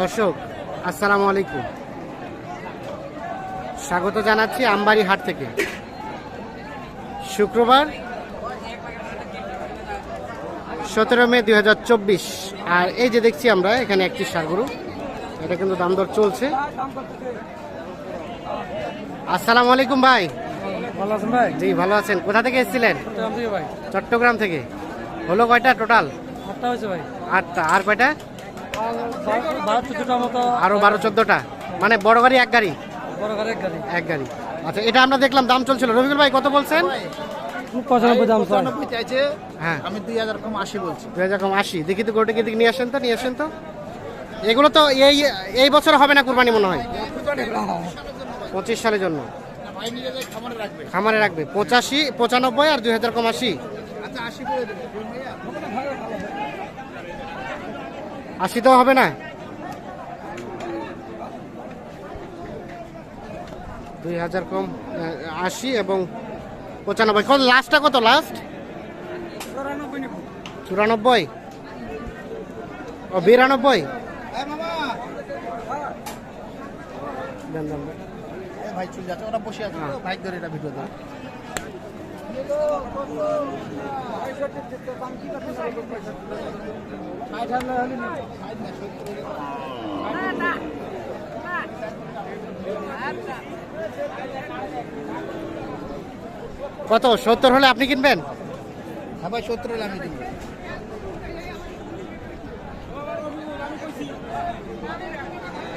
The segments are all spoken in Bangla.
দর্শক আসসালামু আলাইকুম। স্বাগত জানাচ্ছি আমবাড়ি হাট থেকে। শুক্রবার সতেরো মে দু হাজার চব্বিশ। আর এই যে দেখছি আমরা এখানে একটি সারগরু এটা কিন্তু দাম দর চলছে। আসসালামু আলাইকুম ভাই। ভালো আছেন ভাই? জি ভালো আছেন। কোথা থেকে এসেছিলেন? চট্টগ্রাম থেকে। হলো কয়টা টোটাল? আটটা হয়েছে ভাই। আটটা। আর কয়টা? আরও বারো চোদ্দটা? মানে বড় গাড়ি এক গাড়ি? এক গাড়ি। আচ্ছা এটা আমরা দেখলাম দাম চলছিল। রবিকুল ভাই কত বলছেন? পঁচানব্বই দাম পঁচানব্বই চাইছে হ্যাঁ। আমি দুই হাজার কম আশি বলছি। দুই হাজার কম আশি। দেখি তো গোটে দিকে নিয়ে আসেন তো নিয়ে আসেন তো। এগুলো তো এই এই বছর হবে না কুরবানি মনে হয়? পঁচিশ সালের জন্য। খামারে রাখবে। খামারে রাখবে পঁচাশি পঁচানব্বই আর দুই হাজার কম আশি। আচ্ছা আশি করে দেবে আশি তো হবে না? দুই হাজার কম আশি এবং পঁচানব্বই। কত লাস্টটা কত লাস্ট? চুরানব্বই ও বিরানব্বই? ভাই চলে যাচ্ছে ওরা বসে আছে। তো, ভাই ধরে এটা ভিডিও দাও কত? সত্তর হলে আপনি কিনবেন? হ্যাঁ ভাই সত্তর হলে আমি দিব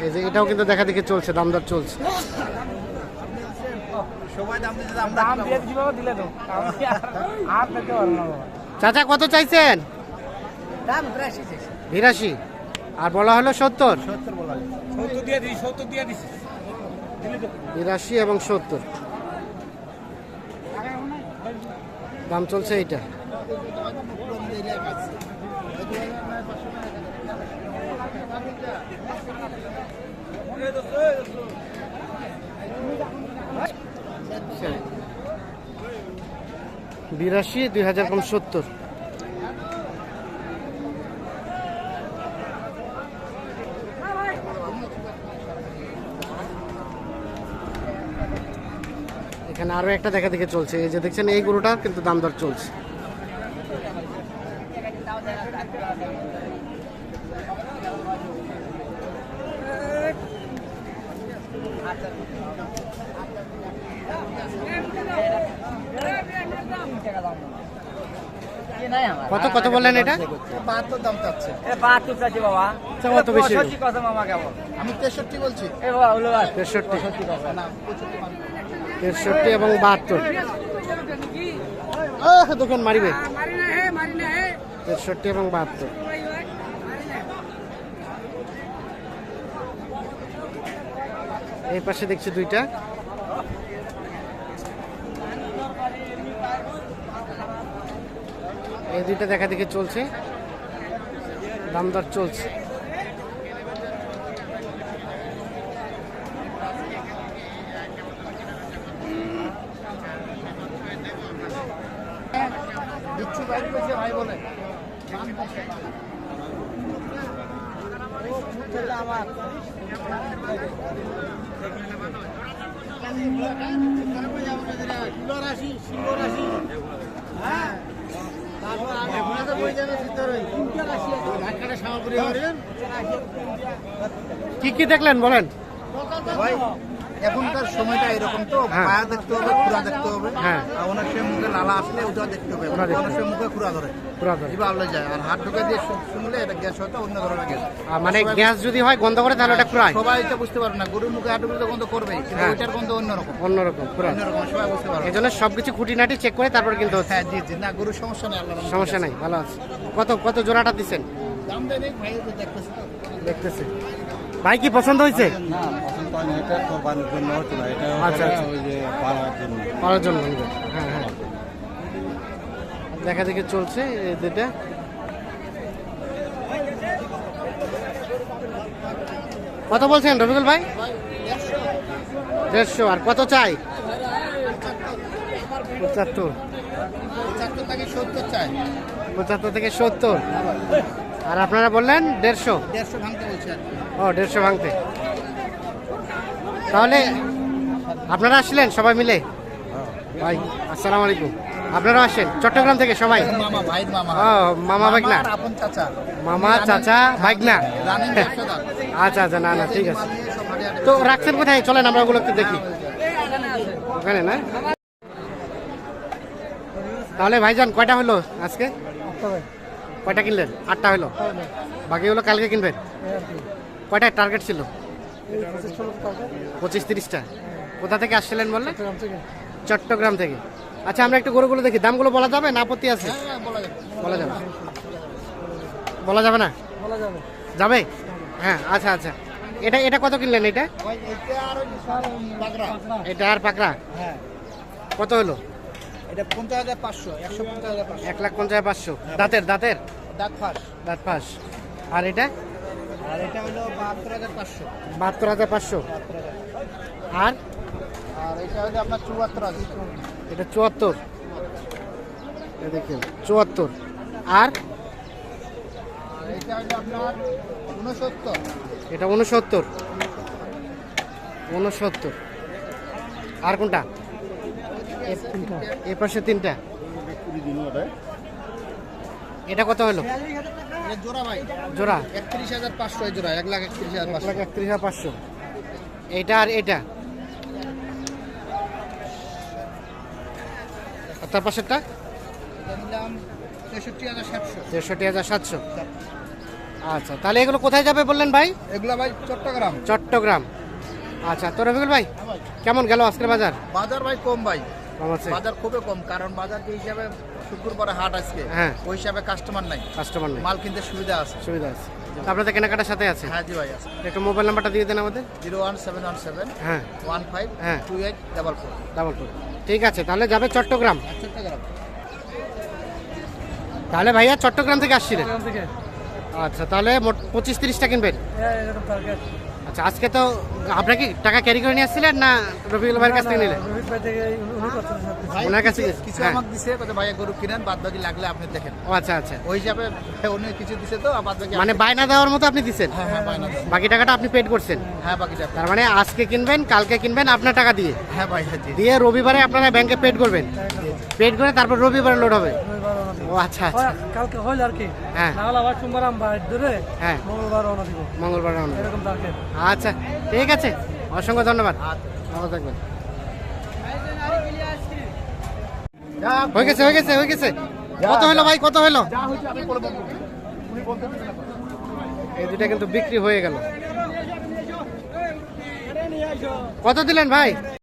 এই যে এটাও কিন্তু দেখা দেখি চলছে দাম দর চলছে। সবাই দাম দিতে আমরা দাম দিয়ে দিবো দিলে তো। আমি আর দিতে পারব না বাবা চাচা কত চাইছেন? দাম বিরাশি চাইছে। বিরাশি? আর বলা হলো সত্তর? সত্তর বলা যায় সত্তর দিয়ে দিই সত্তর দিয়ে দিছি। বিরাশি এবং সত্তর। দাম চলছে এইটা। বিরাশি, দুই হাজার কম সত্তর। এখানে আরও একটা দেখা দেখে চলছে। এই যে দেখছেন, এই গরুটা কিন্তু দাম দর চলছে। কত কত বললেন এটা? বাহাত্তর দাম চাচ্ছে। বাহাত্তর চাইছি বাবা। আচ্ছা, বেশি? হলো। মামা কেমন? আমি তেষট্টি বলছি। এ বাবা হলো তেষট্টি। এবং বাহাত্তর। দোকান মারিবে। তেষট্টি এবং বাহাত্তর। এই পাশে দেখছি দুইটা। এই দুইটা দেখা দেখে চলছে। দাম দর চলছে। বিচ্ছু ভাই বলছে ভাই বলে কি কি দেখলেন বলেন? এখনকার সময়টা এরকম তো হ্যাঁ। পায়া দেখতে হবে খুরা দেখতে হবে। হ্যাঁ। আর অনেক সময় মুখে লালা আসলে ওটা দেখতে হবে অনেক সময় মুখে খুরা ধরে। এবার আলো যায়। আর হাত ঢুকে দিয়ে শু- শুনলে এটা গ্যাস হয়তো অন্য ধরনের গ্যাস। মানে গ্যাস যদি হয় গন্ধ করে তাহলে সবাই এটা বুঝতে পারবে না। গরুর মুখে হাত ঢুকলে তো গন্ধ করবে কিন্তু হ্যাঁ। ওইটার গন্ধ অন্যরকম। অন্যরকম পুরা অন্যরকম সবাই বুঝতে পারবে। এই জন্য সবকিছু খুঁটিনাটি চেক করে তারপর কিন্তু হ্যাঁ জি জি। না গরুর সমস্যা নেই আল্লাহ সমস্যা নাই ভালো আছে। কত কত জোড়াটা দাম ভাই ওদের দেখতেছে। দেখতেছে। ভাই কি পছন্দ হয়েছে? না পছন্দ এটা কোরবানির জন্য হতো না এটা আচ্ছা, আচ্ছা। ওই যে পালার জন্য। করার জন্য নিবে। হ্যাঁ হ্যাঁ। দেখা দেখে চলছে কত বলছেন রবিকুল ভাই? দেড়শো। আর কত চাই? পঁচাত্তর। পঁচাত্তর থেকে সত্তর। চাই পঁচাত্তর থেকে সত্তর আর আপনারা বললেন দেড়শো? দেড়শো ভাঙতে বলছে ও দেড়শো ভাঙতে। তাহলে আপনারা আসলেন সবাই মিলে? ভাই আসসালামু আলাইকুম। আপনারাও আসেন চট্টগ্রাম থেকে সবাই। মামা ভাইয়ের মামা। চাচা। মামা চাচা বাগনা আচ্ছা আচ্ছা না না ঠিক আছে। তো রাখছেন কোথায়? চলেন আমরা ওগুলো একটু দেখি। ওখানে না? তাহলে ভাইজান কয়টা হলো আজকে? কয়টা কিনলেন? আটটা হলো। বাকিগুলো কালকে কিনবেন? কয়টা টার্গেট ছিল? পঁচিশ তিরিশটা? কোথা থেকে আসছিলেন বললেন? চট্টগ্রাম থেকে। আচ্ছা আমরা একটু গরুগুলো দেখি। দামগুলো বলা যাবে না আপত্তি আছে? হ্যাঁ, বলা যাবে। বলা যাবে। বলা যাবে না? যাবে। হ্যাঁ আচ্ছা আচ্ছা। এটা এটা কত কিনলেন এটা? এটা আর পাকড়া? হ্যাঁ। কত হলো? এটা পঞ্চাশ হাজার পাঁচশো একশো পঞ্চাশ হাজার এক লাখ পঞ্চাশ পাঁচশো। দাঁতের দাঁতের? দাঁত ফাঁস। দাঁত পাস আর এটা? আর এটা হলো বাহাত্তর হাজার পাঁচশো। বাহাত্তর হাজার পাঁচশো। আর? আর এটা হলো আপনার চুয়াত্তর হাজার। এটা চুয়াত্তর। দেখেন চুয়াত্তর। আর? আর এটা হলো আপনার উনসত্তর এটা উনসত্তর উনসত্তর আর কোনটা? এ পাশে তিনটা। এটা কত হলো? জোড়া ভাই? জোড়া? একত্রিশ হাজার পাঁচশো জোড়া এক লাখ একত্রিশ হাজার পাঁচশো। লাখ একত্রিশ হাজার পাঁচশো। এইটা আর এটা? তার পাশেরটা? এটা তেষট্টি হাজার সাতশো। আচ্ছা তাহলে এগুলো কোথায় যাবে বললেন ভাই? এগুলা ভাই চট্টগ্রাম। চট্টগ্রাম। আচ্ছা তো রফিকুল ভাই কেমন গেল আজকের বাজার? বাজার ভাই কম ভাই। কম বাজার খুবই কম কারণ বাজার যে হিসাবে শুক্রবারে হাট আজকে। হ্যাঁ। ওই হিসাবে কাস্টমার নাই। কাস্টমার নেই। মাল কিনতে সুবিধা আছে। সুবিধা আছে। তো আপনাদের কেনাকাটার সাথে আছে? হ্যাঁ জি ভাই আছে। একটু মোবাইল নাম্বারটা দিয়ে দেন আমাদের। Zero one seven one seven হ্যাঁ। ওয়ান ফাইভ হ্যাঁ। Two eight double four. Double four. ঠিক আছে তাহলে যাবে চট্টগ্রাম। চট্টগ্রাম। তাহলে ভাইয়া চট্টগ্রাম থেকে আসছিলেন? আচ্ছা তাহলে মোট পঁচিশ তিরিশটা কিনবেন? আচ্ছা আজকে তো আপনার কি টাকা ক্যারি করে নিয়ে আসছিলেন না রফিকুল ভাইয়ের কাছ থেকে নিলেন? ওনার কাছে কিছু- হ্যাঁ। আমাকে দিছে কত ভাইয়া গরু কিনেন বাদ বাকি লাগলে আপনি দেখেন। ও আচ্ছা আচ্ছা। ওই হিসাবে উনি কিছু দিছে তো বাদ বাকি মানে বায়না দেওয়ার মতো আপনি দিচ্ছেন হ্যাঁ হ্যাঁ বায়না বাকি টাকাটা আপনি পেড করছেন? হ্যাঁ বাকিটা তার মানে আজকে কিনবেন কালকে কিনবেন আপনার টাকা দিয়ে? হ্যাঁ ভাই হ্যাঁ দিয়ে রবিবারে আপনারা ব্যাংকে পেড করবেন? পেড করে তারপর রবিবারে লোড হবে? ও আচ্ছা আচ্ছা। কালকে হইল আর কি? হ্যাঁ। না হলে আবার সোমবার বাইর ধরে হ্যাঁ। মঙ্গলবার রওনা দিব। মঙ্গলবার রওনা এরকম টার্গেট আচ্ছা ঠিক আছে। অসংখ্য ধন্যবাদ। ভালো থাকবেন। হয়ে গেছে হয়ে গেছে হয়ে গেছে। কত হলো ভাই কত হলো? এই দুটা কিন্তু বিক্রি হয়ে গেল। কত দিলেন ভাই?